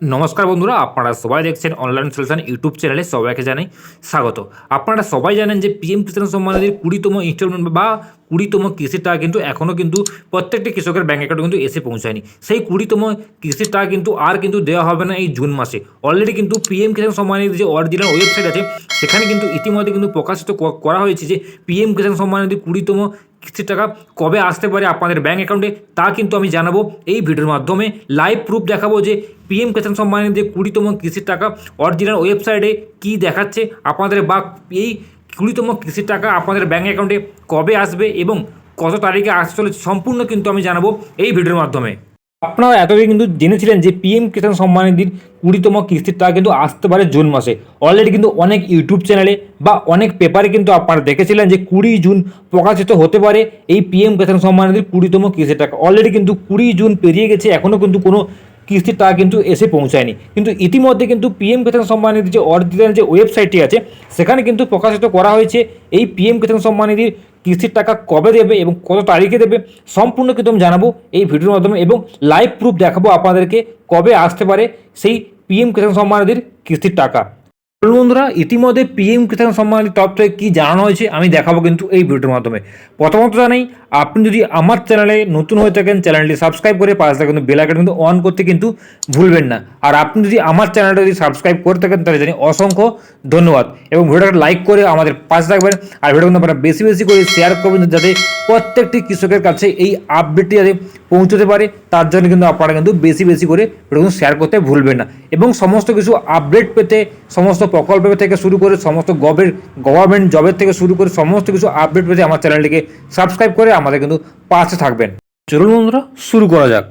নমস্কার বন্ধুরা, আপনারা সবাই দেখছেন অনলাইন সলিউশন ইউটিউব চ্যানেলে সবাইকে জানাই স্বাগত। আপনারা সবাই জানেন যে পিএম কিষাণ সম্মান নিধির কুড়িতম ইনস্টলমেন্ট বা কুড়িতম কিস্তির টাকা কিন্তু এখনও কিন্তু প্রত্যেকটি কৃষকের ব্যাঙ্ক অ্যাকাউন্টে কিন্তু এসে পৌঁছায়নি। সেই কুড়িতম কিস্তির টাকা কিন্তু আর কিন্তু দেওয়া হবে না এই জুন মাসে। অলরেডি কিন্তু পিএম কিষাণ সম্মান নিধির যে অরিজিনাল ওয়েবসাইট আছে, সেখানে কিন্তু ইতিমধ্যে কিন্তু প্রকাশিত করা হয়েছে যে পিএম কিষাণ সম্মান নিধি কুড়িতম কিস্তির টাকা কবে আসতে পারে আপনাদের ব্যাঙ্ক অ্যাকাউন্টে তা কিন্তু আমি জানাব এই ভিডিওর মাধ্যমে। লাইভ প্রুফ দেখাবো যে পিএম কিষাণ সম্মানের যে কুড়িতম কৃষির টাকা অরিজিনাল ওয়েবসাইটে কি দেখাচ্ছে আপনাদের বা এই কুড়িতম কৃষির টাকা আপনাদের ব্যাঙ্ক অ্যাকাউন্টে কবে আসবে এবং কত তারিখে আসতে চলেছে, সম্পূর্ণ কিন্তু আমি জানাব এই ভিডিওর মাধ্যমে। আপনারা এতদিন কিন্তু জেনেছিলেন যে পিএম কিষাণ সম্মান নিধির কুড়িতম কিস্তির টাকা কিন্তু আসতে পারে জুন মাসে। অলরেডি কিন্তু অনেক ইউটিউব চ্যানেলে বা অনেক পেপারে কিন্তু আপনারা দেখেছিলেন যে কুড়ি জুন প্রকাশিত হতে পারে এই পিএম কিষাণ সম্মান নিধির কুড়িতম কিস্তির টাকা। অলরেডি কিন্তু কুড়ি জুন পেরিয়ে গেছে এখনও কিন্তু কোনো কিস্তির টাকা কিন্তু এসে পৌঁছায়নি। কিন্তু ইতিমধ্যে কিন্তু পিএম কিষাণ সম্মান নিধির যে অরিজিনাল যে ওয়েবসাইটটি আছে, সেখানে কিন্তু প্রকাশিত করা হয়েছে এই পিএম কিষাণ সম্মান নিধির কিস্তির টাকা কবে দেবে এবং কত তারিখে দেবে সম্পূর্ণ কিন্তু আমি জানাব এই ভিডিওর মাধ্যমে এবং লাইভ প্রুফ দেখাবো আপনাদেরকে কবে আসতে পারে সেই পিএম কিষাণ সম্মাননিধির কিস্তির টাকা। বন্ধুরা, ইতিমধ্যে পিএম কিষাণ সম্মান তরফ থেকে কী জানানো হয়েছে আমি দেখাবো কিন্তু এই ভিডিওর মাধ্যমে। প্রথমত জানাই, আপনি যদি আমার চ্যানেলে নতুন হয়ে থাকেন, চ্যানেলটি সাবস্ক্রাইব করে পাশে থাকা কিন্তু বেল আইকন কিন্তু অন করতে কিন্তু ভুলবেন না। আর আপনি যদি আমার চ্যানেলটা যদি সাবস্ক্রাইব করে থাকেন, তাহলে জানি অসংখ্য ধন্যবাদ। এবং ভিডিওটা লাইক করে আমাদের পাশে থাকবেন, আর ভিডিও কিন্তু আপনারা বেশি বেশি করে শেয়ার করবেন, যাতে প্রত্যেকটি কৃষকের কাছে এই আপডেটটি যাতে পৌঁছতে পারে। তার জন্য কিন্তু আপনারা কিন্তু বেশি বেশি করে কিন্তু শেয়ার করতে ভুলবেন না। এবং সমস্ত কিছু আপডেট পেতে সমস্ত প্রকল্প থেকে শুরু করে সমস্ত গভের গভর্নমেন্ট জবের থেকে শুরু করে সমস্ত কিছু আপডেট পেতে আমার চ্যানেলটিকে সাবস্ক্রাইব করে আমাদের কিন্তু পাশে থাকবেন। চলুন বন্ধুরা শুরু করা যাক।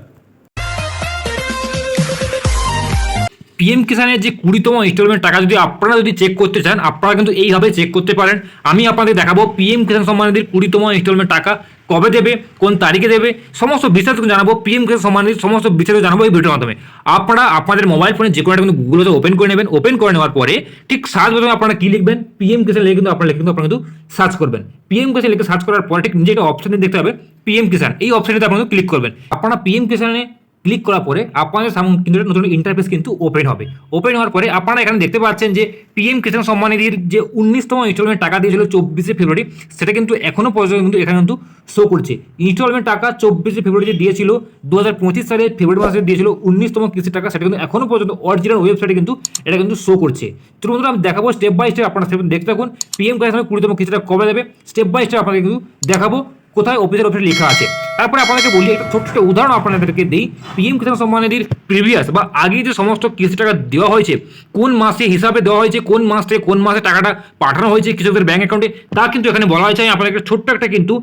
পিএম কিষানের যে কুড়িতম ইনস্টলমেন্ট টাকা যদি আপনারা যদি চেক করতে চান আপনারা কিন্তু এইভাবে চেক করতে পারেন। আমি আপনাদের দেখাবো পিএম কিষান সম্মান নিধির কুড়িতম ইনস্টলমেন্ট টাকা। কবে দেবে, কোন তারিখে দেবে, সমস্ত বিস্তারিত জানাব পিএম কিষান সম্মান নিধির সমস্ত বিস্তারিত জানাব এই ভিডিওর মাধ্যমে। আপনারা আপনাদের মোবাইল ফোনে যে কোনো একটা কিন্তু গুগলতে ওপেন করে নেবেন। ওপেন করে নেওয়ার পরে ঠিক সার্চ বোতামে আপনারা কী লিখবেন? পিএম কিষান লিখে কিন্তু আপনারা লিখে কিন্তু আপনারা কিন্তু সার্চ করবেন পিএম কিষান লিখে সার্চ করার পরে ঠিক নিজে একটা অপশানে দেখতে হবে পিএম কিষান এই অপশানে আপনারা ক্লিক করবেন। আপনারা পিএম কিষানে ক্লিক করার পরে আপনাদের সামনে কিন্তু নতুন ইন্টারফেস কিন্তু ওপেন হবে। ওপেন হওয়ার পরে আপনারা এখানে দেখতে পাচ্ছেন যে পিএম কিষাণ সম্মান নিধির যে উনিশতম ইনস্টলমেন্ট টাকা দিয়েছিল চব্বিশে ফেব্রুয়ারি, সেটা কিন্তু এখনও পর্যন্ত কিন্তু এখানে কিন্তু শো করছে। ইনস্টলমেন্ট টাকা চব্বিশে ফেব্রুয়ারি যে দিয়েছিল দু হাজার পঁচিশ সালে ফেব্রুয়ারি মাসে দিয়েছিল উনিশতম কিস্তির টাকা, সেটা কিন্তু এখনও পর্যন্ত অরিজিনাল ওয়েবসাইটে কিন্তু এটা কিন্তু শো করছে। তো বন্ধুরা, আমি দেখাবো স্টেপ বাই স্টেপ আপনারা দেখতে থাকুন। পিএম কিষাণ কুড়িতম কিস্তিটা কবে দেবে? স্টেপ বাই স্টেপ আপনাদের কিন্তু দেখাবো। কোথায় অফিসের অফিসে লেখা আছে? তারপরে আপনাদেরকে বলি, একটা ছোট্ট ছোট উদাহরণ আপনাদেরকে দিই। পিএম কিষাণ সম্মান নিধির প্রিভিয়াস বা আগে যে সমস্ত কিস্তি টাকা দেওয়া হয়েছে, কোন মাসে হিসাবে দেওয়া হয়েছে, কোন মাস থেকে কোন মাসে টাকাটা পাঠানো হয়েছে কৃষকদের ব্যাঙ্ক অ্যাকাউন্টে তা কিন্তু এখানে বলা হয়েছে। আমি আপনাদেরকে ছোট্ট একটা কিন্তু,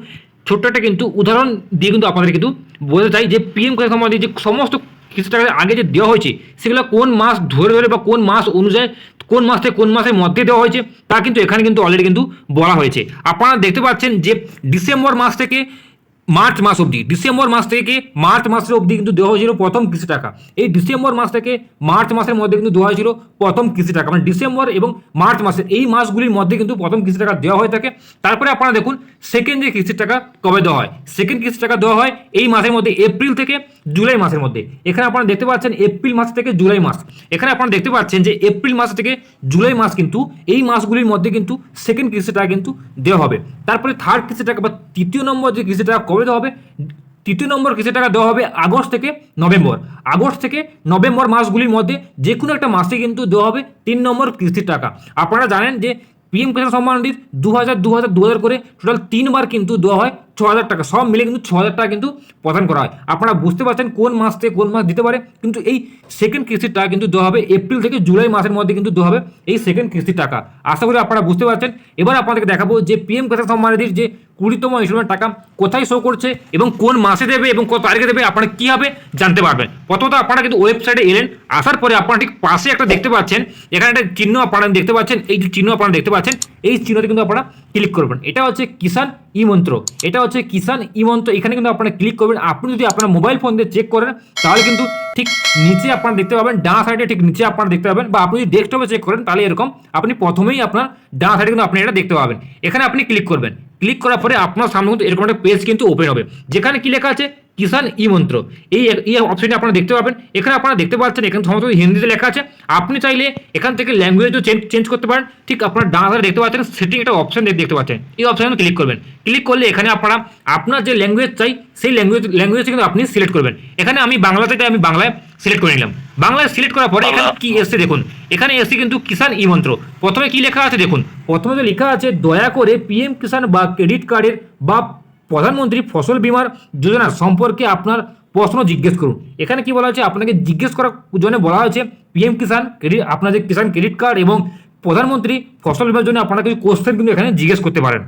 ছোট্ট একটা কিন্তু উদাহরণ দিয়ে কিন্তু আপনাদের কিন্তু বোঝাতে চাই যে পিএম কিষাণ সম্মান যে সমস্ত কিছু টাকা আগে যে দেওয়া হয়েছে, সেগুলো কোন মাস ধরে ধরে বা কোন মাস অনুযায়ী, কোন মাস থেকে কোন মাসের মধ্যে দেওয়া হয়েছে, তা কিন্তু এখানে কিন্তু অলরেডি কিন্তু বলা হয়েছে। আপনারা দেখতে পাচ্ছেন যে ডিসেম্বর মাস থেকে মার্চ মাস অবধি। ডিসেম্বর মাস থেকে মার্চ মাসের অবধি কিন্তু দেওয়া হয়েছিল প্রথম কিস্তি টাকা। এই ডিসেম্বর মাস থেকে মার্চ মাসের মধ্যে কিন্তু দেওয়া হয়েছিল প্রথম কিস্তি টাকা। মানে ডিসেম্বর এবং মার্চ মাসের এই মাসগুলির মধ্যে কিন্তু প্রথম কিস্তি টাকা দেওয়া হয়ে থাকে। তারপরে আপনারা দেখুন সেকেন্ড যে কিস্তির টাকা কবে দেওয়া হয়? সেকেন্ড কিস্তি টাকা দেওয়া হয় এই মাসের মধ্যে, এপ্রিল থেকে জুলাই মাসের মধ্যে। এখানে আপনারা দেখতে পাচ্ছেন এপ্রিল মাস থেকে জুলাই মাস। এখানে আপনারা দেখতে পাচ্ছেন যে এপ্রিল মাস থেকে জুলাই মাস কিন্তু এই মাসগুলির মধ্যে কিন্তু সেকেন্ড কিস্তি টাকা কিন্তু দেওয়া হবে। তারপরে থার্ড কিস্তি টাকা বা তৃতীয় নম্বর যে কিস্তি টাকা কবে দেওয়া হবে। তৃতীয় নম্বর কিস্তির টাকা দেওয়া হবে আগস্ট থেকে নভেম্বর। আগস্ট থেকে নভেম্বর মাসগুলির মধ্যে যে কোনো একটা মাসে কিন্তু দেওয়া হবে তিন নম্বর কিস্তির টাকা। আপনারা জানেন যে পিএম কিষাণ সম্মান নিধি দু হাজার দু হাজার দু হাজার করে টোটাল তিনবার কিন্তু দেওয়া হয়। ছ হাজার টাকা, সব মিলে কিন্তু ছ হাজার টাকা কিন্তু প্রদান করা হয়। আপনারা বুঝতে পারছেন কোন মাস থেকে কোন মাস দিতে পারে, কিন্তু এই সেকেন্ড কিস্তির টাকা কিন্তু দেওয়া হবে এপ্রিল থেকে জুলাই মাসের মধ্যে কিন্তু দেওয়া হবে এই সেকেন্ড কিস্তির টাকা। আশা করি আপনারা বুঝতে পারছেন। এবার আপনাদেরকে দেখাবো যে পিএম কিষাণ সম্মান নিধির যে কুড়িতম ইনস্টলমেন্ট টাকা, কোথায় শো করছে এবং কোন মাসে দেবে এবং কত তারিখে দেবে, আপনারা কীভাবে জানতে পারবেন। প্রথমত আপনারা কিন্তু ওয়েবসাইটে এলেন, আসার পরে আপনারা ঠিক পাশে একটা দেখতে পাচ্ছেন, এখানে একটা চিহ্ন আপনারা দেখতে পাচ্ছেন, এই যে চিহ্ন আপনারা দেখতে পাচ্ছেন এই চিহ্নতে কিন্তু আপনারা ক্লিক করবেন। এটা হচ্ছে কিষাণ ই মন্ত্র এটা হচ্ছে কিষাণ ই মন্ত্র এখানে কিন্তু আপনারা ক্লিক করবেন। আপনি যদি আপনার মোবাইল ফোন দিয়ে চেক করেন, তাহলে কিন্তু ঠিক নিচে আপনারা দেখতে পাবেন, ডান সাইডে ঠিক নিচে আপনারা দেখতে পাবেন, বা আপনি যদি ডেস্কটপে চেক করেন, তাহলে এরকম আপনি প্রথমেই আপনার ডান সাইডে কিন্তু আপনি এটা দেখতে পাবেন। এখানে আপনি ক্লিক করবেন। ক্লিক করার পরে আপনার সামনে কিন্তু এরকম একটা পেজ কিন্তু ওপেন হবে। যেখানে কি লেখা আছে? কিষান ই মন্ত্র এই এই অপশনটি আপনারা দেখতে পাবেন। এখানে আপনারা দেখতে পাচ্ছেন, এখানে সমস্ত হিন্দিতে লেখা আছে। আপনি চাইলে এখান থেকে ল্যাঙ্গুয়েজও চেঞ্জ করতে পারেন। ঠিক আপনার ডান হাতে দেখতে পাচ্ছেন সেটিং একটা অপশন দেখতে পাচ্ছেন। এই অপশনে ক্লিক করবেন। ক্লিক করলে এখানে আপনারা আপনার যে ল্যাঙ্গুয়েজ চাই, সেই ল্যাঙ্গুয়েজ ল্যাঙ্গুয়েজ কিন্তু আপনি সিলেক্ট করবেন। এখানে আমি বাংলা থেকে আমি বাংলায় সিলেক্ট করে নিলাম। বাংলায় সিলেক্ট করার পরে এখানে কি এসছে দেখুন। এখানে এসছে কিন্তু কিষাণ ই মন্ত্র। প্রথমে কি লেখা আছে দেখুন। প্রথমে লেখা আছে দয়া করে পিএম কিষান বা ক্রেডিট কার্ডের বা প্রধানমন্ত্রী ফসল বীমার যোজনা সম্পর্কে আপনার প্রশ্ন জিজ্ঞেস করুন। এখানে কি বলা হয়েছে? আপনাকে জিজ্ঞেস করার জন্য বলা হয়েছে পিএম কিষান ক্রেডিট আপনার যে কিষান ক্রেডিট কার্ড এবং প্রধানমন্ত্রী ফসল বীমার জন্য আপনারা কিছু কোশ্চেন কিন্তু এখানে জিজ্ঞেস করতে পারেন।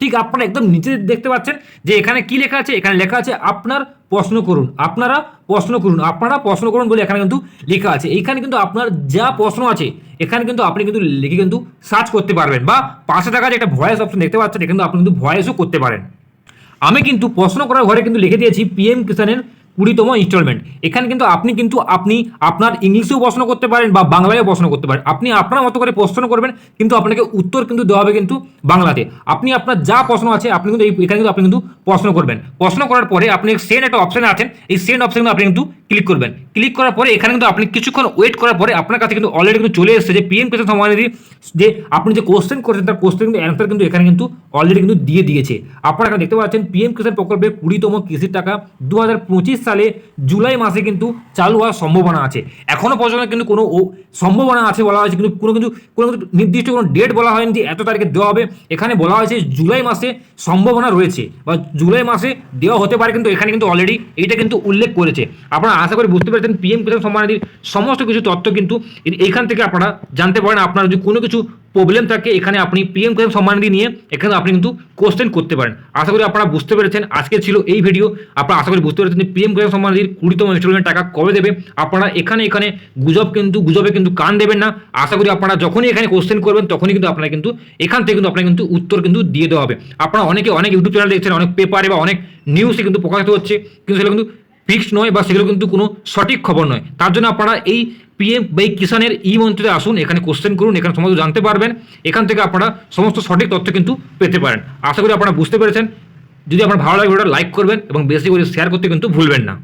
ঠিক আপনারা একদম নিচে দেখতে পাচ্ছেন যে এখানে কি লেখা আছে? এখানে লেখা আছে আপনার প্রশ্ন করুন। আপনারা প্রশ্ন করুন। আপনারা প্রশ্ন করুন বলে এখানে কিন্তু লেখা আছে। এখানে কিন্তু আপনার যা প্রশ্ন আছে, এখানে কিন্তু আপনি কিন্তু লিখে কিন্তু সার্চ করতে পারবেন বা পাশে থাকা যে একটা ভয়েস অপশন দেখতে পাচ্ছেন এখানে কিন্তু আপনি কিন্তু ভয়েসও করতে পারেন। আমি কিন্তু প্রশ্ন করার ঘরে কিন্তু লিখে দিয়েছি পিএম কিষানের কুড়িতম ইনস্টলমেন্ট এখানে কিন্তু আপনি কিন্তু আপনি আপনার ইংলিশেও প্রশ্ন করতে পারেন বা বাংলায়ও প্রশ্ন করতে পারেন। আপনি আপনার মতো করে প্রশ্ন করবেন, কিন্তু আপনাকে উত্তর কিন্তু দেওয়া হবে কিন্তু বাংলাতে। আপনি আপনার যা প্রশ্ন আছে, আপনি কিন্তু এখানে কিন্তু আপনি কিন্তু প্রশ্ন করবেন। প্রশ্ন করার পরে আপনি সেন্ড একটা অপশানে আছেন, এই সেন্ড অপশানে আপনি কিন্তু ক্লিক করবেন। ক্লিক করার পরে এখানে কিন্তু আপনি কিছুক্ষণ ওয়েট করার পরে আপনার কাছে কিন্তু অলরেডি কিন্তু চলে এসেছে যে পিএম কিষাণ সম্মান নিধি যে আপনি যে কোশ্চেন করেছেন, তার কোশ্চেন কিন্তু অ্যান্সার কিন্তু এখানে কিন্তু অলরেডি কিন্তু দিয়ে দিয়েছে। আপনারা এখানে দেখতে পাচ্ছেন পিএম কিষাণ প্রকল্পে কুড়িতম কৃষির টাকা দু হাজার পঁচিশ সালে জুলাই মাসে কিন্তু চালু হওয়ার সম্ভাবনা আছে। এখনও পর্যন্ত কিন্তু কোনো সম্ভাবনা আছে বলা হয়েছে, কিন্তু কোনো কিন্তু কোনো কিন্তু নির্দিষ্ট কোনো ডেট বলা হয়নি যে এত তারিখে দেওয়া হবে। এখানে বলা হয়েছে জুলাই মাসে সম্ভাবনা রয়েছে, বা জুলাই মাসে দেওয়া হতে পারে কিন্তু এখানে কিন্তু অলরেডি এইটা কিন্তু উল্লেখ করেছে। আপনারা আশা করি বুঝতে পেরেছেন পিএম কিষাণ সম্মান নিধির সমস্ত কিছু তথ্য কিন্তু এ- এইখান থেকে আপনারা জানতে পারেন। আপনার যদি কোনো কিছু প্রবলেম থাকে, এখানে আপনি পিএম কিষাণ সম্মান নিধি নিয়ে এখানে আপনি কিন্তু কোশ্চেন করতে পারেন। আশা করি আপনারা বুঝতে পেরেছেন, আজকে ছিল এই ভিডিও আপনারা আশা করি বুঝতে পেরেছেন পিএম কিষাণ সম্মান নিধির কুড়িতম ইনস্টলমেন্ট টাকা কবে দেবে। আপনারা এখানে এখানে গুজব কিন্তু, গুজবে কিন্তু কান দেবেন না। আশা করি আপনারা যখনই এখানে কোশ্চেন করবেন, তখনই কিন্তু আপনারা কিন্তু, এখান থেকে কিন্তু আপনারা কিন্তু উত্তর কিন্তু দিয়ে দেওয়া হবে। আপনারা অনেকে, অনেক ইউটিউব চ্যানেল দেখছেন, অনেক পেপারে বা অনেক নিউজে কিন্তু প্রকাশিত হচ্ছে, কিন্তু সেগুলো কিন্তু ফিক্সড নয় বা সেগুলো কিন্তু কোনো সঠিক খবর নয়। তার জন্য আপনারা এই পিএম বা এই কিষানের ই মন্ত্রীতে আসুন, এখানে কোশ্চেন করুন, এখানে সমস্ত জানতে পারবেন, এখান থেকে আপনারা সমস্ত সঠিক তথ্য কিন্তু পেতে পারেন। আশা করি আপনারা বুঝতে পেরেছেন। যদি আপনার ভালো লাগে, ভিডিওটা লাইক করবেন এবং বেশি করে শেয়ার করতে কিন্তু ভুলবেন না।